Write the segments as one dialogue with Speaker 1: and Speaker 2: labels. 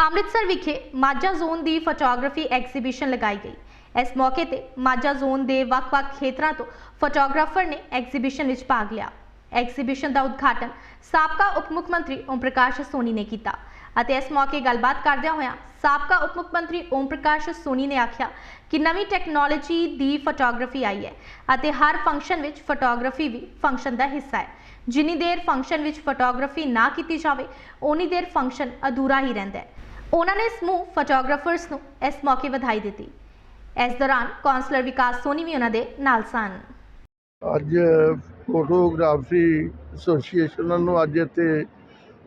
Speaker 1: ਅੰਮ੍ਰਿਤਸਰ ਵਿਖੇ ਮਾਝਾ ਜ਼ੋਨ ਦੀ photography exhibition ਲਗਾਈ ਗਈ। ਇਸ ਮੌਕੇ ਤੇ ਮਾਝਾ ਜ਼ੋਨ ਦੇ ਵੱਖ-ਵੱਖ ਖੇਤਰਾਂ ਤੋਂ ਫੋਟੋਗ੍ਰਾਫਰ ਨੇ ਐਗਜ਼ੀਬਿਸ਼ਨ ਵਿੱਚ ਭਾਗ ਲਿਆ। ਐਗਜ਼ੀਬਿਸ਼ਨ ਦਾ ਉਦਘਾਟਨ ਸਾਬਕਾ ਉਪ ਮੁੱਖ ਮੰਤਰੀ ਓਮ ਪ੍ਰਕਾਸ਼ ਸੋਨੀ ਨੇ ਕੀਤਾ ਅਤੇ ਇਸ ਮੌਕੇ ਗੱਲਬਾਤ ਕਰਦਿਆਂ ਹੋਇਆਂ ਸਾਬਕਾ ਉਪ ਮੁੱਖ ਮੰਤਰੀ ਓਮ ਪ੍ਰਕਾਸ਼ ਸੋਨੀ ਨੇ ਆਖਿਆ ਕਿ ਨਵੀਂ ਟੈਕਨੋਲੋਜੀ ਦੀ ਫੋਟੋਗ੍ਰਾਫੀ ਆਈ ਹੈ ਅਤੇ ਹਰ ਫੰਕਸ਼ਨ ਵਿੱਚ ਫੋਟੋਗ੍ਰਾਫੀ ਵੀ ਫੰਕਸ਼ਨ ਦਾ ਹਿੱਸਾ ਹੈ। ਜਿੰਨੀ ਦੇਰ ਫੰਕਸ਼ਨ ਵਿੱਚ ਫੋਟੋਗ੍ਰਾਫੀ ਨਾ ਕੀਤੀ ਜਾਵੇ ਉਨੀ ਦੇਰ ਫੰਕਸ਼ਨ ਅਧੂਰਾ ਹੀ ਰਹਿੰਦਾ ਹੈ। ਉਹਨਾਂ ਨੇ ਸਮੂਹ ਫੋਟੋਗ੍ਰਾਫਰਸ ਨੂੰ ਇਸ ਮੌਕੇ ਵਧਾਈ ਦਿੱਤੀ। ਇਸ ਦੌਰਾਨ ਕਾਉਂਸਲਰ ਵਿਕਾਸ ਸੋਨੀ ਵੀ ਉਹਨਾਂ ਦੇ ਨਾਲ ਸਨ।
Speaker 2: ਅੱਜ ਫੋਟੋਗ੍ਰਾਫੀ ਐਸੋਸੀਏਸ਼ਨ ਨੂੰ ਅੱਜ ਇੱਥੇ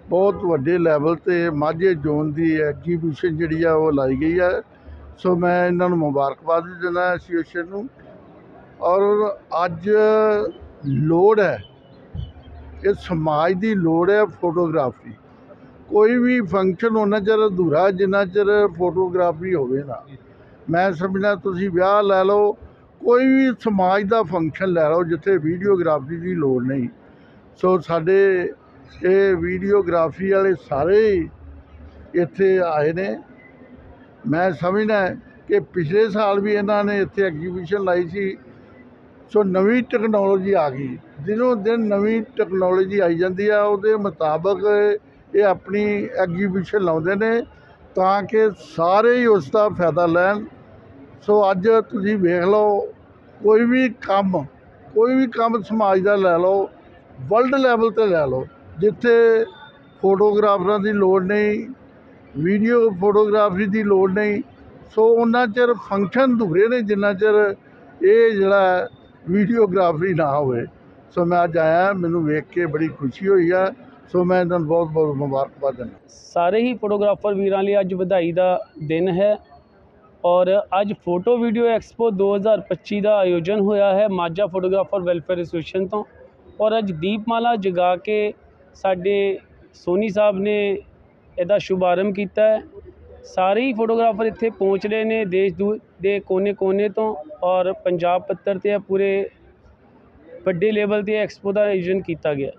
Speaker 2: ਬਹੁਤ ਵੱਡੇ ਲੈਵਲ ਤੇ ਮਾਝੇ ਜ਼ੋਨ ਦੀ ਐਗਜੀਬਿਸ਼ਨ ਜਿਹੜੀ ਆ ਉਹ ਲਾਈ ਗਈ ਹੈ ਸੋ ਮੈਂ ਇਹਨਾਂ ਨੂੰ ਮੁਬਾਰਕਬਾਦ ਵੀ ਦਿੰਦਾ ਐਸੋਸੀਏਸ਼ਨ ਨੂੰ। ਔਰ ਅੱਜ ਲੋੜ ਹੈ, ਇਹ ਸਮਾਜ ਦੀ ਲੋੜ ਹੈ ਫੋਟੋਗ੍ਰਾਫੀ। ਕੋਈ ਵੀ ਫੰਕਸ਼ਨ ਉਹਨਾਂ ਚਿਰ ਅਧੂਰਾ ਜਿੰਨਾ ਚਿਰ ਫੋਟੋਗ੍ਰਾਫੀ ਹੋਵੇ ਨਾ। ਮੈਂ ਸਮਝਦਾ ਤੁਸੀਂ ਵਿਆਹ ਲੈ ਲਓ ਕੋਈ ਵੀ ਸਮਾਜ ਦਾ ਫੰਕਸ਼ਨ ਲੈ ਲਓ ਜਿੱਥੇ ਵੀਡੀਓਗ੍ਰਾਫੀ ਦੀ ਲੋੜ ਨਹੀਂ। ਸੋ ਸਾਡੇ ਇਹ ਵੀਡੀਓਗ੍ਰਾਫੀ ਵਾਲੇ ਸਾਰੇ ਇੱਥੇ ਆਏ ਨੇ। ਮੈਂ ਸਮਝਦਾ ਕਿ ਪਿਛਲੇ ਸਾਲ ਵੀ ਇਹਨਾਂ ਨੇ ਇੱਥੇ ਐਗਜੀਬਿਸ਼ਨ ਲਾਈ ਸੀ। ਸੋ ਨਵੀਂ ਟੈਕਨੋਲੋਜੀ ਆ ਗਈ। ਦਿਨੋਂ ਦਿਨ ਨਵੀਂ ਟੈਕਨੋਲੋਜੀ ਆਈ ਜਾਂਦੀ ਆ। ਉਹਦੇ ਮੁਤਾਬਕ ਇਹ ਆਪਣੀ ਐਗਜੀਬਿਸ਼ਨ ਲਾਉਂਦੇ ਨੇ ਤਾਂ ਕਿ ਸਾਰੇ ਹੀ ਉਸ ਦਾ ਫਾਇਦਾ ਲੈਣ। ਸੋ ਅੱਜ ਤੁਸੀਂ ਵੇਖ ਲਓ ਕੋਈ ਵੀ ਕੰਮ, ਕੋਈ ਵੀ ਕੰਮ ਸਮਾਜ ਦਾ ਲੈ ਲਓ ਵਰਲਡ ਲੈਵਲ ਤੇ ਲੈ ਲਓ, ਜਿੱਥੇ ਫੋਟੋਗ੍ਰਾਫਰਾਂ ਦੀ ਲੋੜ ਨਹੀਂ ਵੀਡੀਓ ਫੋਟੋਗ੍ਰਾਫੀ ਦੀ ਲੋੜ ਨਹੀਂ, ਸੋ ਉਹਨਾਂ ਚਿਰ ਫੰਕਸ਼ਨ ਅਧੂਰੇ ਨੇ, ਜਿੰਨਾ ਚਿਰ ਇਹ ਜਿਹੜਾ ਵੀਡੀਓਗ੍ਰਾਫੀ ਨਾ ਹੋਵੇ। ਸੋ ਮੈਂ ਅੱਜ ਆਇਆ, ਮੈਨੂੰ ਵੇਖ ਕੇ ਬੜੀ ਖੁਸ਼ੀ ਹੋਈ ਆ। ਸੋ ਮੈਂ ਇਹਨਾਂ ਨੂੰ ਬਹੁਤ ਬਹੁਤ ਮੁਬਾਰਕਬਾਦ ਦਿੰਦਾ।
Speaker 3: ਸਾਰੇ ਹੀ ਫੋਟੋਗ੍ਰਾਫਰ ਵੀਰਾਂ ਲਈ ਅੱਜ ਵਧਾਈ ਦਾ ਦਿਨ ਹੈ। ਔਰ ਅੱਜ ਫੋਟੋ ਵੀਡੀਓ ਐਕਸਪੋ 2025 ਦਾ ਆਯੋਜਨ ਹੋਇਆ ਹੈ ਮਾਝਾ ਫੋਟੋਗ੍ਰਾਫਰ ਵੈਲਫੇਅਰ ਐਸੋਸੀਏਸ਼ਨ ਤੋਂ ਔਰ ਅੱਜ ਦੀਪਮਾਲਾ ਜਗਾ ਕੇ ਸਾਡੇ ਸੋਨੀ ਸਾਹਿਬ ਨੇ ਇਹਦਾ ਸ਼ੁਭਾਰੰਭ ਕੀਤਾ ਹੈ ਸਾਰੇ ਹੀ ਫੋਟੋਗ੍ਰਾਫਰ ਇੱਥੇ ਪਹੁੰਚ ਰਹੇ ਨੇ ਦੇਸ਼ ਦੂ ਦੇ ਕੋਨੇ-ਕੋਨੇ ਤੋਂ ਔਰ ਪੰਜਾਬ ਪੱਤਰ ਤੇ ਇਹ ਪੂਰੇ ਵੱਡੇ ਲੈਵਲ ਤੇ ਐਕਸਪੋ ਦਾ ਆਯੋਜਨ ਕੀਤਾ ਗਿਆ